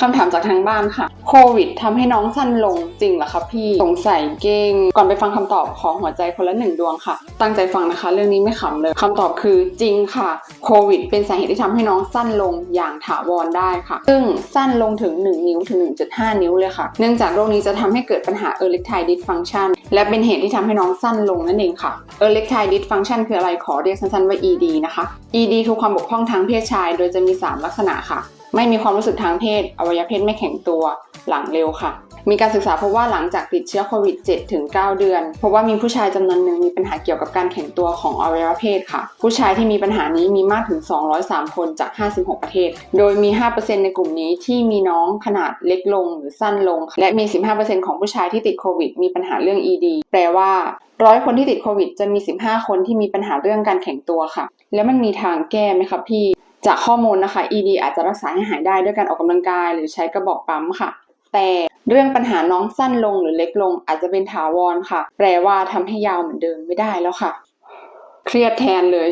คำถามจากทางบ้านค่ะ โควิดทำให้น้องสั้นลงจริงเหรอคะพี่ สงสัยเก่งก่อนไปฟังคำตอบของหัวใจคนละหนึ่งดวงค่ะ ตั้งใจฟังนะคะ เรื่องนี้ไม่ขำเลยคำตอบคือจริงค่ะ โควิด เป็นสาเหตุที่ทำให้น้องสั้นลงอย่างถาวรได้ค่ะ ซึ่งสั้นลงถึง 1 นิ้วถึง 1.5 นิ้วเลยค่ะ เนื่องจากโรคนี้จะทำให้เกิดปัญหา erectile dysfunction และเป็นเหตุที่ทำให้น้องสั้นลงนั่นเองค่ะ erectile dysfunction คืออะไรขอเรียกสั้นๆว่า ED นะคะ ED คือความบกพร่องทางเพศชาย โดยจะมี 3 ลักษณะค่ะ ไม่มีความรู้สึกทางเพศ อวัยวะเพศไม่แข็งตัว หลังเร็วค่ะ มีการศึกษาพบว่าหลังจากติดเชื้อโควิด 7 ถึง 9 เดือนพบว่ามีผู้ชายจำนวนหนึ่งมีปัญหาเกี่ยวกับการแข็งตัวของอวัยวะเพศค่ะ ผู้ชายที่มีปัญหานี้มีมากถึง 203 คนจาก 56 ประเทศ โดยมี 5%ในกลุ่มนี้ที่มีน้องขนาดเล็กลงหรือสั้นลง และมี 15%ของผู้ชายที่ติดโควิด มีปัญหาเรื่อง ED แปลว่าร้อยคนที่ติดโควิดจะมี 15 คนที่มีปัญหาเรื่องการแข็งตัวค่ะ แล้วมันมีทางแก้ไหมคะพี่ จากข้อมูลนะคะ ED อาจจะรักษาให้หายได้ด้วยการออกกำลังกาย หรือใช้กระบอกปั๊มค่ะ แต่เรื่องปัญหาน้องสั้นลงหรือเล็กลงอาจจะเป็นถาวรค่ะ แปลว่าทำให้ยาวเหมือนเดิมไม่ได้แล้วค่ะ เครียดแทนเลย